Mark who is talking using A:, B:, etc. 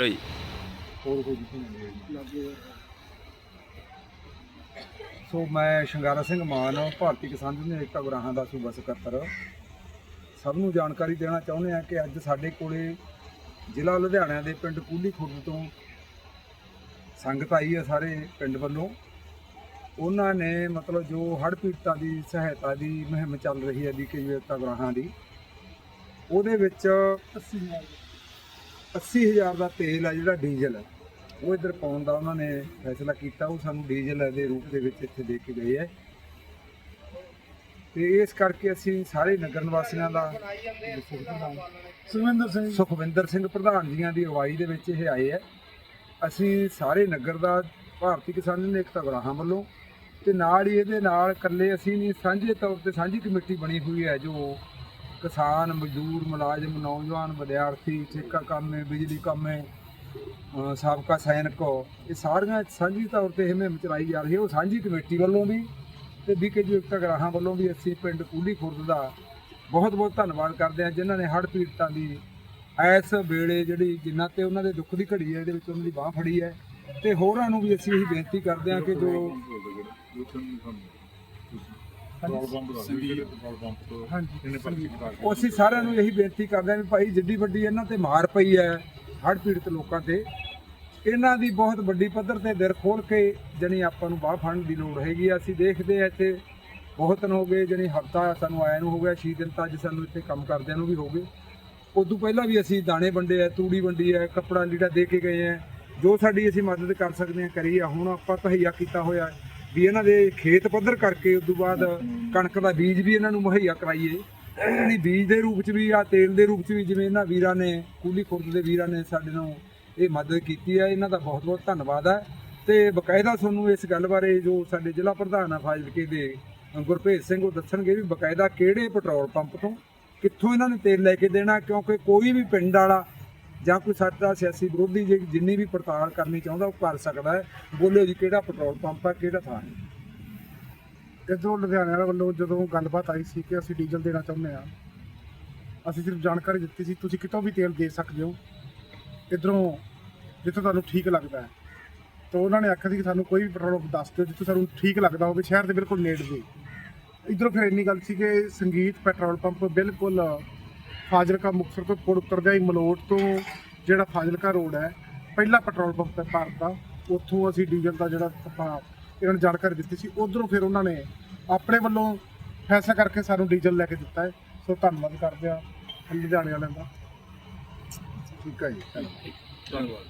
A: ਜੀ
B: ਹੋਰ ਕੋਈ ਨਹੀਂ ਸੋ ਮੈਂ ਸ਼ਿੰਗਾਰਾ ਸਿੰਘ ਮਾਨ, ਭਾਰਤੀ ਕਿਸਾਨ ਯੂਨੀਅਨ ਏਕਤਾ ਗੁਰਾਹਾਂ ਦਾ ਸੂਬਾ ਸਕੱਤਰ। ਸਭ ਨੂੰ ਜਾਣਕਾਰੀ ਦੇਣਾ ਚਾਹੁੰਦੇ ਹਾਂ ਕਿ ਅੱਜ ਸਾਡੇ ਕੋਲੇ ਜ਼ਿਲ੍ਹਾ ਲੁਧਿਆਣਾ ਦੇ ਪਿੰਡ ਕੂਲੀ ਖੁਰਦ ਤੋਂ ਸੰਗਤ ਆਈ ਹੈ ਸਾਰੇ ਪਿੰਡ ਵੱਲੋਂ। ਉਹਨਾਂ ਨੇ ਮਤਲਬ ਜੋ ਹੜ੍ਹ ਪੀੜਤਾਂ ਦੀ ਸਹਾਇਤਾ ਦੀ ਮੁਹਿੰਮ ਚੱਲ ਰਹੀ ਹੈ ਦੀ ਕਿ ਏਕਤਾ ਗੁਰਾਹਾਂ ਦੀ, ਉਹਦੇ ਵਿੱਚ 80000 ਦਾ ਤੇਲ ਆ ਜਿਹੜਾ ਡੀਜ਼ਲ ਹੈ ਉਹ ਇੱਧਰ ਪਾਉਣ ਦਾ ਉਹਨਾਂ ਨੇ ਫੈਸਲਾ ਕੀਤਾ ਉਹ ਸਾਨੂੰ ਡੀਜ਼ਲ ਦੇ ਰੂਪ ਦੇ ਵਿੱਚ ਇੱਥੇ ਦੇ ਕੇ ਗਏ ਹੈ ਤੇ ਇਸ ਕਰਕੇ ਅਸੀਂ ਸਾਰੇ ਨਗਰ ਨਿਵਾਸੀਆਂ ਦਾ
C: ਸੁਖਵਿੰਦਰ ਸਿੰਘ
B: ਸੁਖਵਿੰਦਰ ਸਿੰਘ ਪ੍ਰਧਾਨ ਜੀਆਂ ਦੀ ਅਗਵਾਈ ਦੇ ਵਿੱਚ ਇਹ ਆਏ ਹੈ ਅਸੀਂ ਸਾਰੇ ਨਗਰ ਦਾ ਭਾਰਤੀ ਕਿਸਾਨ ਏਕਤਾ ਗੁਰਾਹਾਂ ਵੱਲੋਂ ਤੇ ਨਾਲ ਹੀ ਇਹਦੇ ਨਾਲ ਇਕੱਲੇ ਅਸੀਂ ਨਹੀਂ ਸਾਂਝੇ ਤੌਰ ਤੇ ਸਾਂਝੀ ਕਮੇਟੀ ਬਣੀ ਹੋਈ ਹੈ ਜੋ ਕਿਸਾਨ, ਮਜ਼ਦੂਰ, ਮੁਲਾਜ਼ਮ, ਨੌਜਵਾਨ, ਵਿਦਿਆਰਥੀ, ਠੇਕਾ ਕੰਮ, ਬਿਜਲੀ ਕੰਮ ਸਾਬਕਾ ਸੈਨਿਕ, ਇਹ ਸਾਰੀਆਂ ਸਾਂਝੀ ਤੌਰ ਤੇ ਇਹ ਮੁਹਿੰਮ ਚਲਾਈ ਜਾ ਰਹੀ ਹੈ। ਉਹ ਸਾਂਝੀ ਕਮੇਟੀ ਵੱਲੋਂ ਵੀ ਤੇ ਬੀਕੇਜੀ ਏਕਤਾ ਗਰਾਹਾਂ ਵੱਲੋਂ ਵੀ ਅਸੀਂ ਪਿੰਡ ਕੂਲੀ ਖੁਰਦ ਦਾ ਬਹੁਤ ਬਹੁਤ ਧੰਨਵਾਦ ਕਰਦੇ ਹਾਂ, ਜਿਨ੍ਹਾਂ ਨੇ ਹੜ੍ਹ ਪੀੜਤਾਂ ਦੀ ਇਸ ਵੇਲੇ ਜਿਹੜੀ ਜਿਨ੍ਹਾਂ ਤੇ ਉਹਨਾਂ ਦੇ ਦੁੱਖ ਦੀ ਘੜੀ ਹੈ, ਇਹਦੇ ਵਿੱਚ ਉਹਨਾਂ ਦੀ ਬਾਹ ਫੜੀ ਹੈ ਤੇ ਹੋਰਾਂ ਨੂੰ ਵੀ ਅਸੀਂ ਇਹੀ ਬੇਨਤੀ ਕਰਦੇ ਹਾਂ ਕਿ ਜੋ
C: ਹਾਂਜੀ।
B: ਉਹ ਅਸੀਂ ਸਾਰਿਆਂ ਨੂੰ ਇਹੀ ਬੇਨਤੀ ਕਰਦੇ ਹਾਂ ਵੀ ਭਾਈ ਜਿੱਡੀ ਵੱਡੀ ਇਹਨਾਂ ਤੇ ਮਾਰ ਪਈ ਹੈ ਹੜ੍ਹ ਪੀੜਤ ਲੋਕਾਂ ਤੇ ਇਹਨਾਂ ਦੀ ਬਹੁਤ ਵੱਡੀ ਪੱਧਰ ਤੇ ਦਿਲ ਖੋਲ ਕੇ ਜਣੀ ਆਪਾਂ ਨੂੰ ਬਾਹ ਫੜਨ ਦੀ ਲੋੜ ਹੈਗੀ ਆ। ਅਸੀਂ ਦੇਖਦੇ ਆ ਇੱਥੇ ਬਹੁਤ ਦਿਨ ਹੋ ਗਏ ਜਣੀ ਹਫਤਾ ਸਾਨੂੰ ਆਇਆ ਨੂੰ ਹੋ ਗਿਆ 6 ਦਿਨ ਤਾਂ ਅੱਜ ਸਾਨੂੰ ਇੱਥੇ ਕੰਮ ਕਰਦਿਆਂ ਨੂੰ ਵੀ ਹੋ ਗਏ। ਉਦੋਂ ਪਹਿਲਾਂ ਵੀ ਅਸੀਂ ਦਾਣੇ ਵੰਡੇ ਆ ਤੂੜੀ ਵੰਡੀ ਹੈ ਕੱਪੜਾ ਲੀੜਾ ਦੇ ਕੇ ਗਏ ਆ। ਜੋ ਸਾਡੀ ਅਸੀਂ ਮਦਦ ਕਰ ਸਕਦੇ ਹਾਂ ਕਰੀ ਆ ਹੁਣ ਆਪਾਂ ਤਹਈਆ ਕੀਤਾ ਹੋਇਆ ਵੀ ਇਹਨਾਂ ਦੇ ਖੇਤ ਪੱਧਰ ਕਰਕੇ ਉਦੋਂ ਬਾਅਦ ਕਣਕ ਦਾ ਬੀਜ ਵੀ ਇਹਨਾਂ ਨੂੰ ਮੁਹੱਈਆ ਕਰਾਈਏ। ਯਾਨੀ ਬੀਜ ਦੇ ਰੂਪ ਚ ਵੀ ਆ, ਤੇਲ ਦੇ ਰੂਪ ਚ ਵੀ ਜਿਵੇਂ ਇਹਨਾਂ ਵੀਰਾਂ ਨੇ, ਕੂਲੀ ਖੁਰਦ ਦੇ ਵੀਰਾਂ ਨੇ ਸਾਡੇ ਨੂੰ ਇਹ ਮਦਦ ਕੀਤੀ ਹੈ। ਇਹਨਾਂ ਦਾ ਬਹੁਤ ਬਹੁਤ ਧੰਨਵਾਦ ਹੈ। ਤੇ ਬਕਾਇਦਾ ਤੁਹਾਨੂੰ ਇਸ ਗੱਲ ਬਾਰੇ ਜੋ ਸਾਡੇ ਜ਼ਿਲ੍ਹਾ ਪ੍ਰਧਾਨ ਆ ਫਾਜ਼ਿਲਕੇ ਦੇ ਗੁਰਭੇਜ ਸਿੰਘ, ਉਹ ਦੱਸਣਗੇ ਵੀ ਬਕਾਇਦਾ ਕਿਹੜੇ ਪੈਟਰੋਲ ਪੰਪ ਤੋਂ, ਕਿੱਥੋਂ ਇਹਨਾਂ ਨੇ ਤੇਲ ਲੈ ਕੇ ਦੇਣਾ, ਕਿਉਂਕਿ ਕੋਈ ਵੀ ਪਿੰਡ ਵਾਲਾ ਜਾਂ ਕੋਈ ਸਾਡਾ ਸਿਆਸੀ ਵਿਰੋਧੀ ਜੇ ਜਿੰਨੀ ਵੀ ਪੜਤਾਲ ਕਰਨੀ ਚਾਹੁੰਦਾ ਉਹ ਕਰ ਸਕਦਾ ਹੈ। ਬੋਲਿਓ ਜੀ ਕਿਹੜਾ ਪੈਟਰੋਲ ਪੰਪ ਹੈ ਕਿਹੜਾ ਥਾਂ ਹੈ?
C: ਇਧਰੋਂ ਲੁਧਿਆਣੇ ਵਾਲੇ ਵੱਲੋਂ ਜਦੋਂ ਗੱਲਬਾਤ ਆਈ ਸੀ ਕਿ ਅਸੀਂ ਡੀਜ਼ਲ ਦੇਣਾ ਚਾਹੁੰਦੇ ਆ ਅਸੀਂ ਸਿਰਫ ਜਾਣਕਾਰੀ ਦਿੱਤੀ ਸੀ, ਤੁਸੀਂ ਕਿਤੋਂ ਵੀ ਤੇਲ ਦੇ ਸਕਦੇ ਹੋ। ਇਧਰੋਂ ਜਿੱਥੋਂ ਤੁਹਾਨੂੰ ਠੀਕ ਲੱਗਦਾ ਹੈ। ਤਾਂ ਉਹਨਾਂ ਨੇ ਆਖਿਆ ਸੀ ਕਿ ਸਾਨੂੰ ਕੋਈ ਵੀ ਪੈਟਰੋਲ ਪੰਪ ਦੱਸ ਦਿਓ, ਜਿੱਥੋਂ ਸਾਨੂੰ ਠੀਕ ਲੱਗਦਾ ਹੋਵੇ, ਸ਼ਹਿਰ ਦੇ ਬਿਲਕੁਲ ਨੇੜੇ ਦੇ। ਇਧਰੋਂ ਫਿਰ ਇੰਨੀ ਗੱਲ ਸੀ ਕਿ ਸੰਗੀਤ ਪੈਟਰੋਲ ਪੰਪ ਬਿਲਕੁਲ ਫਾਜ਼ਿਲਕਾ ਮੁਕਤਸਰ ਤੋਂ ਪੁਲ ਉਤਰਦਿਆਂ ਹੀ ਮਲੋਟ ਤੋਂ ਜਿਹੜਾ ਫਾਜ਼ਿਲਕਾ ਰੋਡ ਹੈ ਪਹਿਲਾ ਪੈਟਰੋਲ ਪੰਪ ਹੈ ਭਾਰਤ ਦਾ ਉੱਥੋਂ ਅਸੀਂ ਡੀਜ਼ਲ ਦਾ ਜਿਹੜਾ ਆਪਾਂ ਇਹਨਾਂ ਨੂੰ ਜਾਣਕਾਰੀ ਦਿੱਤੀ ਸੀ ਉਧਰੋਂ ਫਿਰ ਉਹਨਾਂ ਨੇ ਆਪਣੇ ਵੱਲੋਂ ਫੈਸਲਾ ਕਰਕੇ ਸਾਨੂੰ ਡੀਜ਼ਲ ਲੈ ਕੇ ਦਿੱਤਾ ਹੈ ਸੋ ਧੰਨਵਾਦ ਕਰਦੇ ਆ ਲੁਧਿਆਣੇ ਵਾਲਿਆਂ ਦਾ।
B: ਠੀਕ ਹੈ ਜੀ ਧੰਨਵਾਦ।